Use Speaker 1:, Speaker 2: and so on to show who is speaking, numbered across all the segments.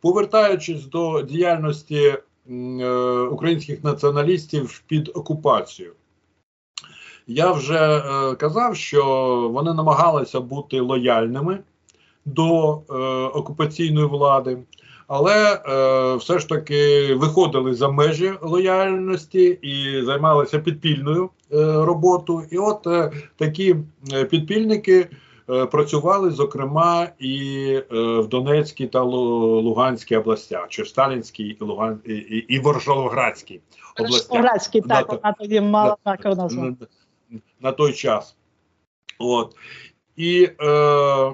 Speaker 1: повертаючись до діяльності е, українських націоналістів під окупацією, я вже е, казав, що вони намагалися бути лояльними до е, окупаційної влади, але все ж таки виходили за межі лояльності і займалися підпільною е, роботою. І от такі підпільники працювали, зокрема, і е, в Донецькій та Луганській областях, чи в Сталінській і Луган і, і, Воржолоградській областях
Speaker 2: так, вона тоді мала таку назву.
Speaker 1: на, той час. От. І е,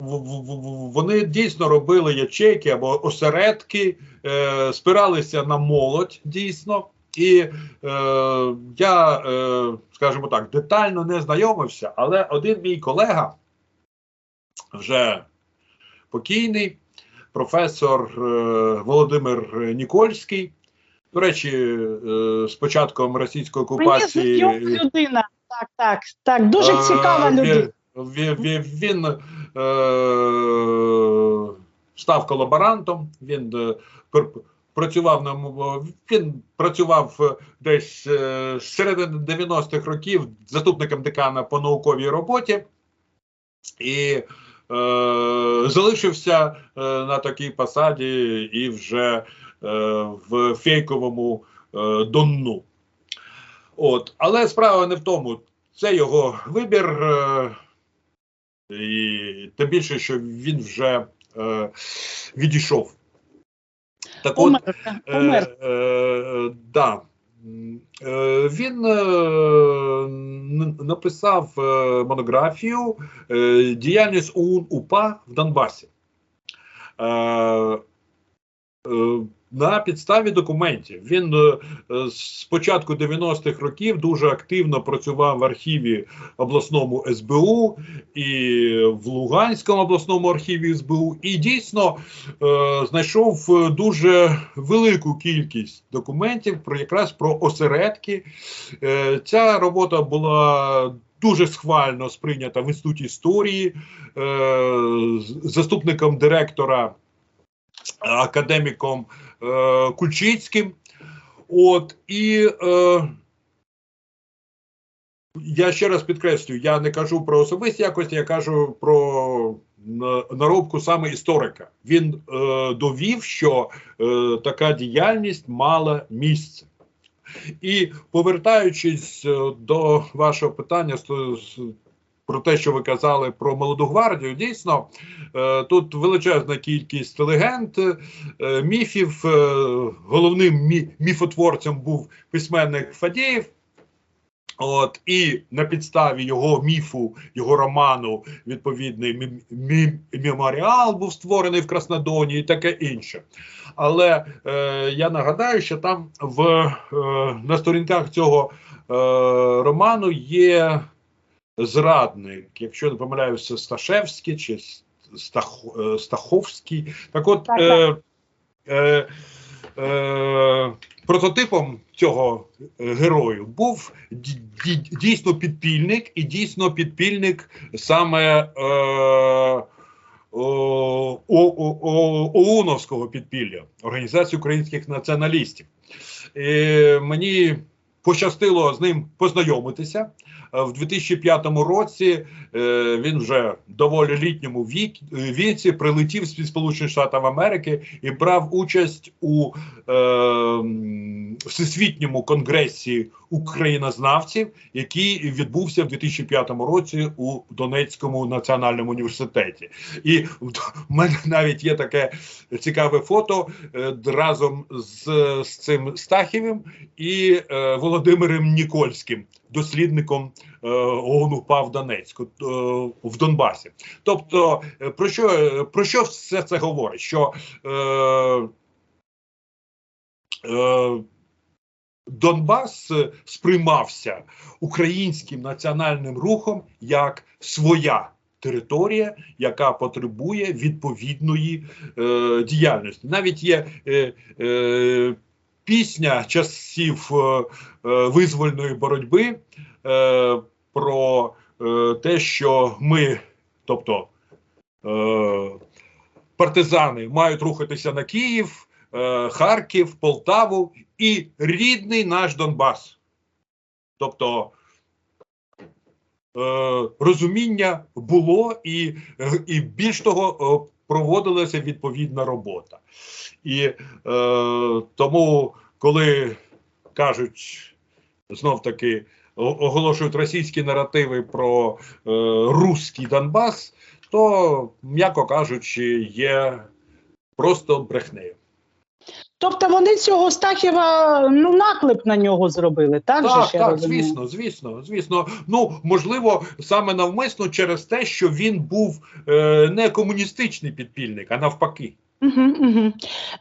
Speaker 1: вони дійсно робили ячейки або осередки, е, спиралися на молодь дійсно. І е, я, е, скажімо так, детально не знайомився, але один мій колега, вже покійний, професор е, Володимир Нікольський, до речі, е, з початком російської окупації.
Speaker 2: знайома людина. Так, так, так. Дуже
Speaker 1: Е,
Speaker 2: цікава людина.
Speaker 1: Він, він, він е, став колаборантом. Він е, працював на він працював е, десь е, з середини 90-х років заступником декана по науковій роботі і е, залишився е, на такій посаді і вже е, в фейковому е, Донну. От, але справа не в тому, це його вибір, е, і тим більше, що він вже е, відійшов. Так от,
Speaker 2: Умер.
Speaker 1: Е,
Speaker 2: Умер.
Speaker 1: е, да. Е, Він е, написав е, монографію е, Діяльність ОУН УПА в Донбасі. Е, е, на підставі документів він е, е, з початку 90-х років дуже активно працював в архіві обласному СБУ і в Луганському обласному архіві СБУ, і дійсно е, знайшов дуже велику кількість документів про якраз про осередки. Ця робота була. Дуже схвально сприйнята в інституті історії е, заступником директора академіком е, Кульчицьким. От і е, я ще раз підкреслюю, я не кажу про особисті якості, я кажу про наробку саме історика. Він е, довів, що е, така діяльність мала місце. І повертаючись е, до вашого питання про те, що ви казали про молоду гвардію, дійсно е, тут величезна кількість легенд, е, міфів. Е, головним міфотворцем був письменник Фадєєв. От і на підставі його міфу, його роману, відповідний мі- мі- меморіал був створений в Краснодоні і таке інше. Але е, я нагадаю, що там в е, на сторінках цього е, роману є зрадник, якщо не помиляюся, Сташевський чи Стах, е, Стаховський. Так от
Speaker 2: Так,
Speaker 1: е, е, е, прототипом цього е, герою був ді- ді- дійсно підпільник, і дійсно підпільник саме е, о, о, о, о, ОУНовського підпілля Організації українських націоналістів. І мені пощастило з ним познайомитися. Е, В 2005 році е, він вже доволі літньому е, віці прилетів з Сполучених Штатів Америки і брав участь у всесвітньому конгресі українознавців, який відбувся в 2005 році у Донецькому національному університеті. І в мене навіть є таке цікаве фото разом з, з цим Стахівим і е, Володимиром Нікольським, дослідником е, ООН в Донецьку е, в Донбасі. Тобто, е, про що, е, про що все це говорить? Що е, е, Донбас сприймався українським національним рухом як своя територія, яка потребує відповідної е, діяльності. Навіть є е, е, пісня часів е, е, визвольної боротьби е, про те, що ми, тобто партизани мають рухатися на Київ, Харків, Полтаву і рідний наш Донбас. Тобто розуміння було і, і більш того, проводилася відповідна робота. І е, тому, коли кажуть знов таки оголошують російські наративи про е, руський Донбас, то, м'яко кажучи, є просто брехнею.
Speaker 2: Тобто вони цього Стахіва ну наклеп на нього зробили, так, же
Speaker 1: Так,
Speaker 2: ж я
Speaker 1: так,
Speaker 2: розумію?
Speaker 1: звісно, звісно, звісно. Ну можливо, саме навмисно через те, що він був е, не комуністичний підпільник, а навпаки.
Speaker 2: Угу, угу.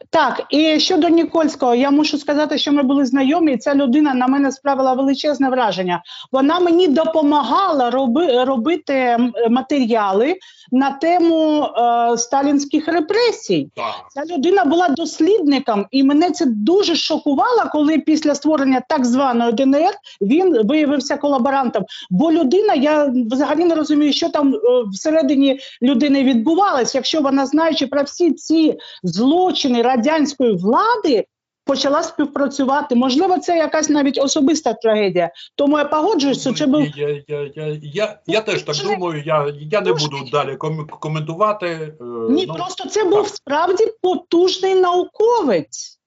Speaker 2: Так, і щодо Нікольського, я мушу сказати, що ми були знайомі, і ця людина на мене справила величезне враження. Вона мені допомагала роби, робити матеріали на тему е, сталінських репресій.
Speaker 1: Так.
Speaker 2: Ця людина була дослідником, і мене це дуже шокувало, коли після створення так званої ДНР він виявився колаборантом. Бо людина, я взагалі не розумію, що там е, всередині людини відбувалось, якщо вона, знаючи про всі ці злочини радянської влади. Почала співпрацювати. Можливо, це якась навіть особиста трагедія. Тому я погоджуюсь, що це був
Speaker 1: я, я, я, я, я теж так думаю. Я, я не буду далі ком- коментувати. е,
Speaker 2: Ні,
Speaker 1: ну,
Speaker 2: просто це був справді потужний науковець,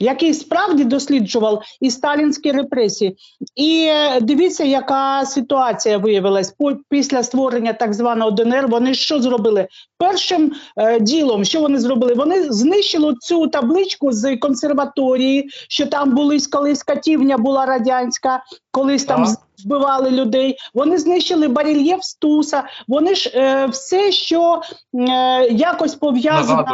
Speaker 2: який справді досліджував і сталінські репресії. І е, дивіться, яка ситуація виявилась після створення так званого ДНР. Вони що зробили? Першим е, ділом, що вони зробили? Вони знищили цю табличку з консерваторії, що там були колись катівня була радянська, колись там
Speaker 1: Так.
Speaker 2: вбивали людей. Вони знищили барельєф Стуса. Вони ж е, все, що е, якось пов'язано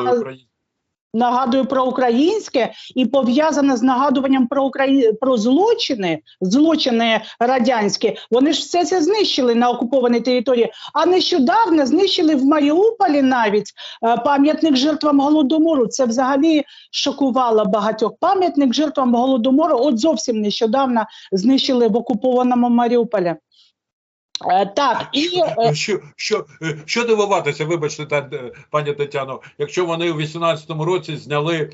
Speaker 1: нагадую
Speaker 2: про українське і пов'язане з нагадуванням про Украї... про злочини, злочини радянські. Вони ж все це знищили на окупованій території. А нещодавно знищили в Маріуполі навіть е, пам'ятник жертвам голодомору. Це взагалі шокувало багатьох. Пам'ятник жертвам голодомору. От зовсім нещодавно знищили в окупованому Маріуполі. Е, Так, і е,
Speaker 1: Що, що, е, що дивуватися, вибачте, та, пані Тетяно, якщо вони у 18-му році зняли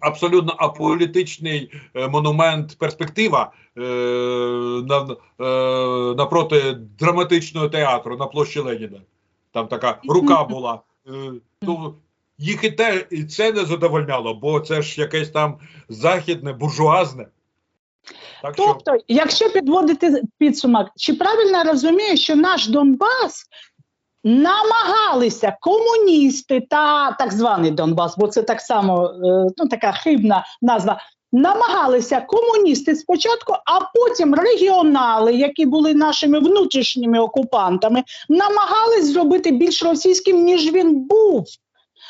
Speaker 1: абсолютно аполітичний монумент перспектива на, напроти драматичного театру на площі Леніна. Там така рука була. То їх і те, і це не задовольняло, бо це ж якесь там західне, буржуазне. Так що
Speaker 2: Тобто, якщо підводити підсумок, чи правильно я розумію, що наш Донбас намагалися комуністи та так званий Донбас, бо це так само е, ну, така хибна назва. Намагалися комуністи спочатку, а потім регіонали, які були нашими внутрішніми окупантами, намагались зробити більш російським, ніж він був.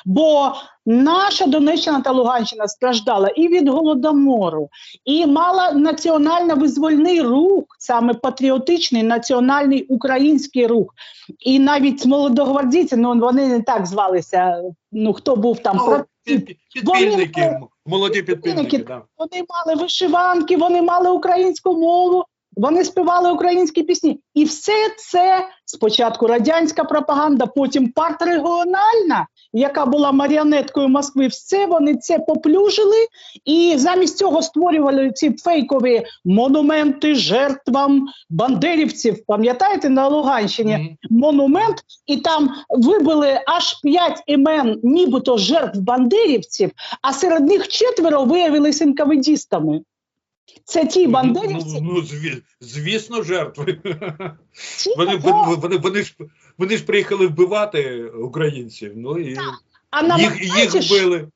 Speaker 2: Бо наша Донеччина та Луганщина страждала і від голодомору, і мала національно-визвольний рух, саме патріотичний національний український рух. І навіть молодогвардійці, ну вони не так звалися. Ну хто був там про
Speaker 1: під- під- підпільники, молоді підпільники. Да.
Speaker 2: вони мали вишиванки, вони мали українську мову, вони співали українські пісні. І все це спочатку радянська пропаганда, потім партрегіональна, яка була маріонеткою Москви. Все вони це поплюжили, і замість цього створювали ці фейкові монументи жертвам бандерівців. Пам'ятаєте на Луганщині?
Speaker 1: Мгм.
Speaker 2: монумент, і там вибили аж п'ять імен, нібито жертв бандерівців, а серед них четверо виявилися інкавидістами. Це ті бандерівці,
Speaker 1: Ну, ну, зві- звісно, жертви.
Speaker 2: ті,
Speaker 1: Вони, вони, вони, вони, ж, вони ж приїхали вбивати українців. Ну і
Speaker 2: а на
Speaker 1: їх, вбили.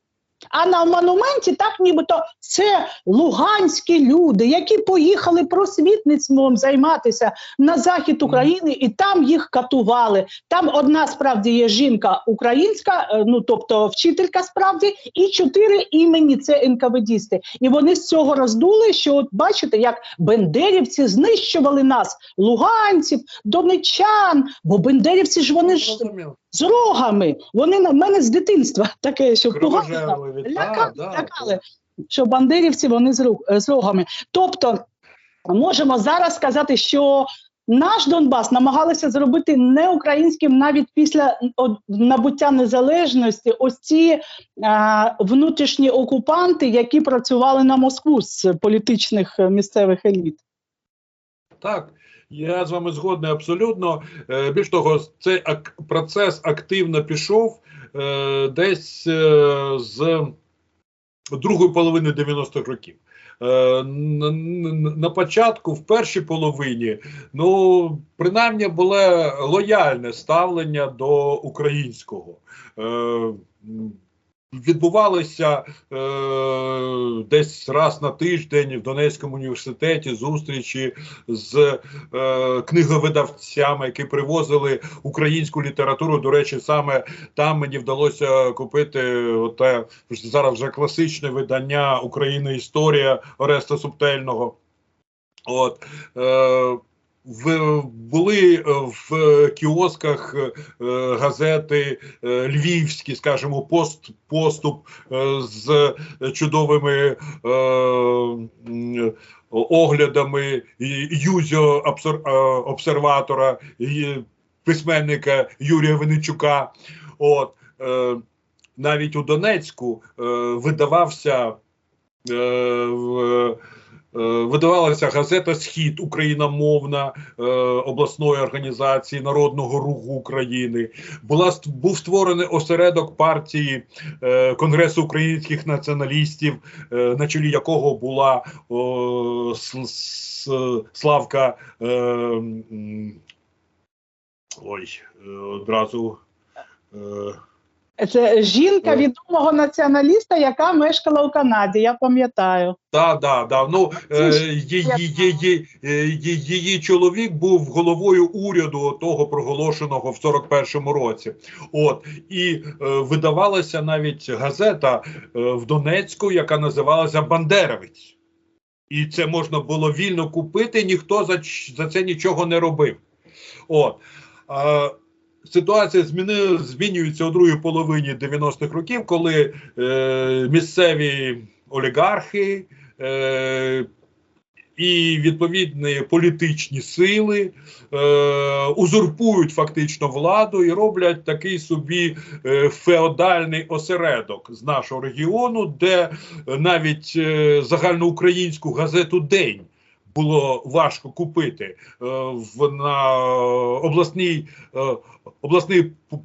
Speaker 2: А на монументі так нібито це луганські люди, які поїхали просвітництвом займатися на захід України, і там їх катували. Там одна справді є жінка українська, е, ну тобто вчителька справді, і чотири імені це НКВДісти. І вони з цього роздули, що от бачите, як бендерівці знищували нас, луганців, донечан, бо бендерівці ж вони ж. З рогами. Вони на мене з дитинства таке, що погано. Лякали,
Speaker 1: Да, да.
Speaker 2: лякали, що бандерівці вони з, рук, з рогами. Тобто можемо зараз сказати, що Наш Донбас намагалися зробити не українським навіть після набуття незалежності. Ось ці а, внутрішні окупанти, які працювали на Москву з політичних е, місцевих еліт.
Speaker 1: Так, я з вами згодний абсолютно. Е, Більш того, цей процес активно пішов е, десь е, з другої половини 90-х років. На початку, в першій половині, ну принаймні було лояльне ставлення до українського. Відбувалися е, десь раз на тиждень в Донецькому університеті зустрічі з е, книговидавцями, які привозили українську літературу. До речі, саме там мені вдалося купити оте зараз вже класичне видання Україна Історія Ореста Субтельного. От е, в, були е, в кіосках е, газети е, львівські, скажімо, пост, поступ з чудовими оглядами е, обсерватора, письменника Юрія Винничука. От, навіть у Донецьку видавався. Е, Видавалася газета Схід україномовна е, обласної організації Народного руху України. Була був створений осередок партії е, Конгресу українських націоналістів, на чолі якого була Славка. Ой, одразу.
Speaker 2: Це жінка
Speaker 1: Е.
Speaker 2: відомого націоналіста, яка мешкала у Канаді. Я пам'ятаю.
Speaker 1: Так, так, так. Ну, е, її, її, е, її, її чоловік був головою уряду того проголошеного в 41-му році. От і е, видавалася навіть газета е, в Донецьку, яка називалася Бандеровець. І це можна було вільно купити, ніхто за, за це нічого не робив. От. Е, Ситуація зміни, змінюється у другій половині 90-х років, коли е, місцеві олігархи е, і відповідні політичні сили е, узурпують фактично владу і роблять такий собі е, феодальний осередок з нашого регіону, де навіть е, загальноукраїнську газету День. Було важко купити е, в на обласній е, обласний п-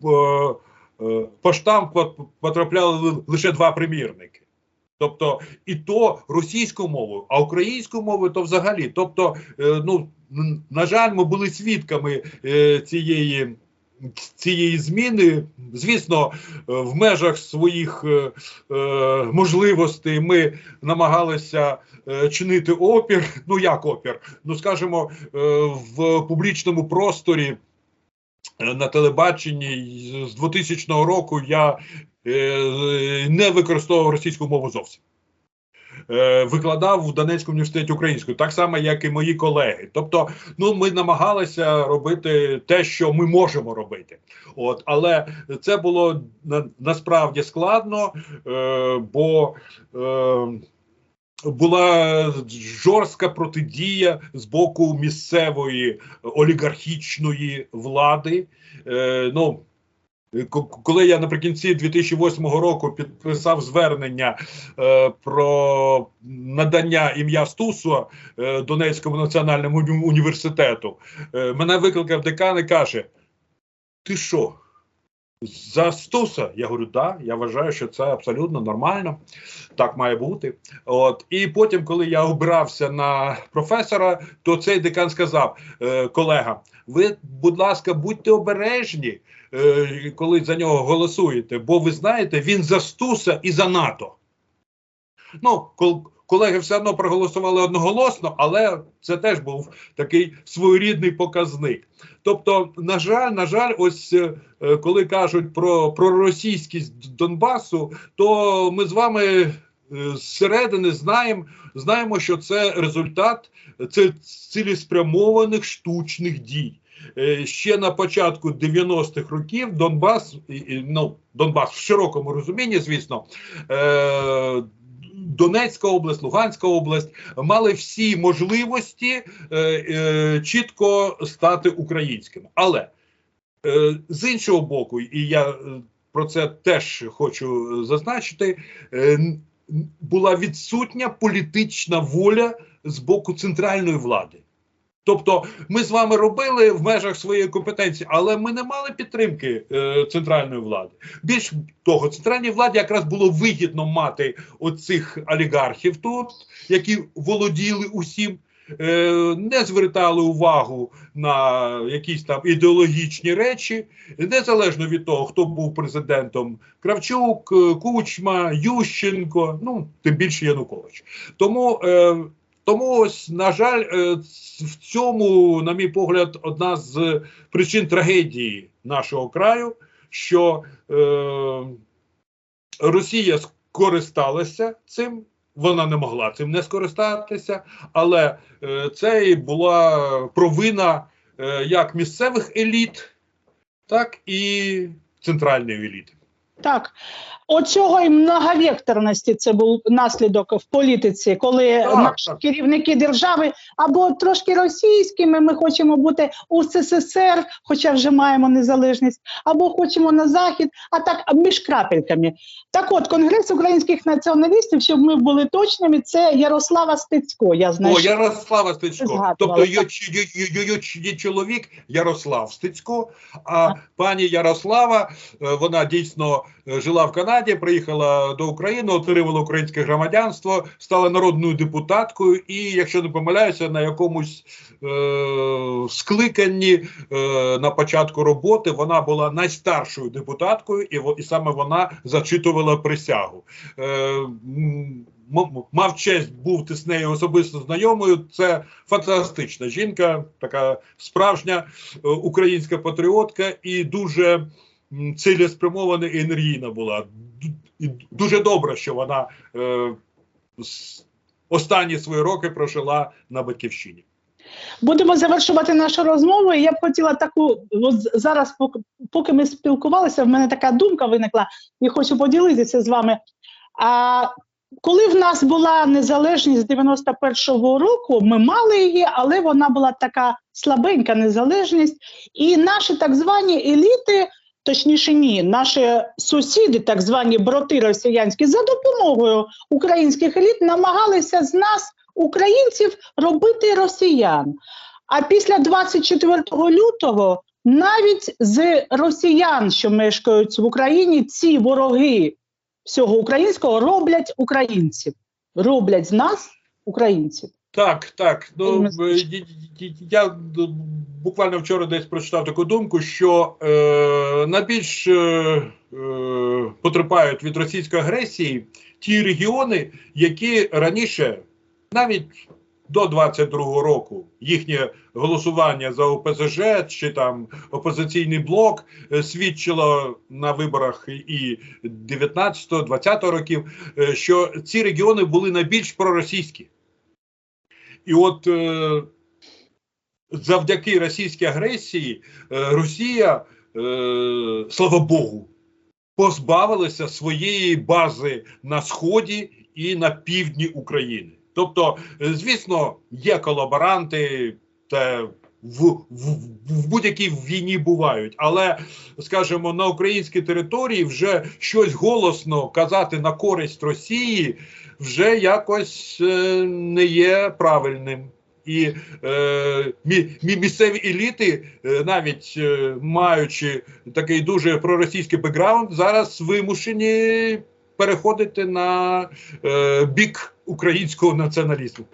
Speaker 1: е, поштам пот- потрапляли лише два примірники. Тобто, і то російською мовою, а українською мовою то взагалі. Тобто, е, ну на жаль, ми були свідками е, цієї. Цієї зміни, звісно, е, в межах своїх е, е, можливостей ми намагалися е, чинити опір. Ну як опір? Ну скажімо, е, в публічному просторі е, на телебаченні з 2000 року я е, не використовував російську мову зовсім. Е, Викладав в Донецькому університеті українською, так само, як і мої колеги. Тобто, ну ми намагалися робити те, що ми можемо робити. От, але це було на, насправді складно, е, бо е, була жорстка протидія з боку місцевої олігархічної влади. Е, ну, коли я наприкінці 2008 року підписав звернення е, про надання ім'я Стусу е, Донецькому національному університету, е, мене викликав декан і каже: Ти що? За Стуса? Я говорю, да, я вважаю, що це абсолютно нормально, так має бути. От і потім, коли я обирався на професора, то цей декан сказав: е, колега, ви, будь ласка, будьте обережні, е, коли за нього голосуєте, бо ви знаєте, він за Стуса і за НАТО. Ну, кол- колеги все одно проголосували одноголосно, але це теж був такий своєрідний показник. Тобто, на жаль, на жаль, ось е, коли кажуть про, про російськість Донбасу, то ми з вами е, зсередини знаємо, знаємо, що це результат це цілеспрямованих штучних дій. Е, Ще на початку 90-х років Донбас, ну, Донбас в широкому розумінні, звісно, Донецька область, Луганська область мали всі можливості е, е, чітко стати українськими. Але е, з іншого боку, і я е, про це теж хочу зазначити, е, була відсутня політична воля з боку центральної влади. Тобто, ми з вами робили в межах своєї компетенції, але ми не мали підтримки е, центральної влади. Більш того, центральній владі якраз було вигідно мати оцих олігархів тут, які володіли усім, е, не звертали увагу на якісь там ідеологічні речі, незалежно від того, хто був президентом Кравчук, е, Кучма, Ющенко, ну тим більше Янукович. Тому. Е, тому ось, на жаль, е, в цьому, на мій погляд, одна з причин трагедії нашого краю, що е, Росія скористалася цим, вона не могла цим не скористатися, але е, це і була провина е, як місцевих еліт, так і центральної еліти.
Speaker 2: Так, оцього і многовекторності це був наслідок в політиці, коли
Speaker 1: Так,
Speaker 2: наші
Speaker 1: так.
Speaker 2: керівники держави або трошки російськими, ми хочемо бути у СССР, хоча вже маємо незалежність, або хочемо на захід, а так між крапельками. Так, от конгрес українських націоналістів, щоб ми були точними, це Ярослава Стецько. Я знаю,
Speaker 1: О, Ярослава Стецько.
Speaker 2: Згадувала,
Speaker 1: Тобто її, чоловік Ярослав Стецько, а пані Ярослава, е, вона дійсно жила в Канаді, приїхала до України, отримала українське громадянство, стала народною депутаткою, і, якщо не помиляюся, на якомусь е, скликанні е, на початку роботи вона була найстаршою депутаткою, і, і саме вона зачитувала присягу. Е, мав честь бути з нею особисто знайомою. Це фантастична жінка, така справжня е, українська патріотка і дуже цілеспрямована і енергійна була. І дуже добре, що вона е, останні свої роки прожила на батьківщині.
Speaker 2: Будемо завершувати нашу розмову. Я б хотіла таку, от зараз, поки, ми спілкувалися, в мене така думка виникла, і хочу поділитися з вами. А коли в нас була незалежність з 91-го року, ми мали її, але вона була така слабенька незалежність. І наші так звані еліти, точніше, ні, наші сусіди, так звані брати росіянські, за допомогою українських еліт намагалися з нас, українців, робити росіян. А після 24 лютого навіть з росіян, що мешкають в Україні, ці вороги всього українського роблять українців, роблять з нас українців.
Speaker 1: Так, так. Ну е, я буквально вчора десь прочитав таку думку, що е, найбільш е, е, потерпають від російської агресії ті регіони, які раніше, навіть до 22-го року, їхнє голосування за ОПЗЖ чи там опозиційний блок е, свідчило на виборах і 19-го, 20-го років, е, що ці регіони були найбільш проросійські. І от е, завдяки російській агресії е, Росія, е, слава Богу, позбавилася своєї бази на сході і на півдні України. Тобто, е, звісно, є колаборанти та в, в, в будь-якій війні бувають, але скажімо, на українській території вже щось голосно казати на користь Росії вже якось е, не є правильним. І е, мі, мі- місцеві еліти, е, навіть е, маючи такий дуже проросійський бекграунд, зараз вимушені переходити на е, бік українського націоналізму.